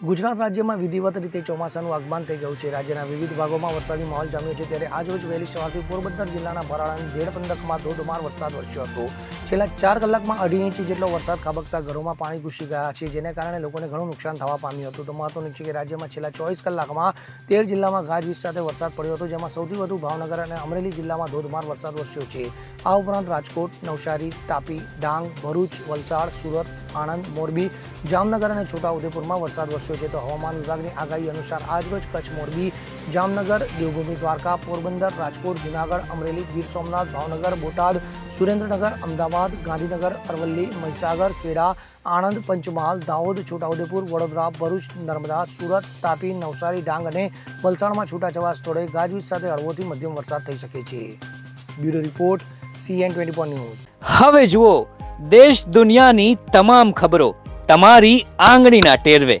ગુજરાત રાજ્યમાં વિધિવત રીતે ચોમાસાનું આગમન થઈ ગયું છે. રાજ્યના વિવિધ ભાગોમાં વરસાદી માહોલ જામ્યો છે. ત્યારે આજરોજ વહેલી સવારથી પોરબંદર જિલ્લાના ભરાડાની દેડ પંથકમાં ધોધમાર વરસાદ વરસ્યો હતો. છેલ્લા ચાર કલાકમાં અઢી ઇંચ જેટલો વરસાદ ખાબકતા ઘરોમાં પાણી ઘૂસી ગયા છે, જેને કારણે લોકોને ઘણું નુકસાન થવા પામ્યું હતું. તો મહત્વનું છે કે રાજ્યમાં છેલ્લા ચોવીસ કલાકમાં તેર જિલ્લામાં ગાજવીજ સાથે વરસાદ પડ્યો હતો, જેમાં સૌથી વધુ ભાવનગર અને અમરેલી જિલ્લામાં ધોધમાર વરસાદ વરસ્યો છે. આ ઉપરાંત રાજકોટ, નવસારી, તાપી, ડાંગ, ભરૂચ, વલસાડ, સુરત, આણંદ, મોરબી, જામનગર અને છોટાઉદેપુરમાં વરસાદ વરસ્યો છે તો હવામાન વિભાગની આગાહી અનુસાર આજરોજ કચ્છ, મોરબી, જામનગર, દેવભૂમિ, દ્વારકા, પોરબંદર, રાજકોટ, જૂનાગઢ, અમરેલી, ગીર સોમનાથ, ભાવનગર, બોટાદ, સુરેન્દ્રનગર, અમદાવાદ, ગાંધીનગર, અરવલ્લી, મહીસાગર, ખેડા, આણંદ, પંચમહાલ, દાહોદ, છોટાઉદેપુર, વડોદરા, ભરૂચ, નર્મદા, સુરત, તાપી, નવસારી, ડાંગ અને વલસાડમાં છૂટાછવાયા સ્થળોએ ગાજવીજ સાથે હળવોથી મધ્યમ વરસાદ થઈ શકે છે. Bureau report, CN twenty news. હવે જુઓ, દેશ દુનિયાની તમામ ખબરો તમારી આંગળીના ટેરવે.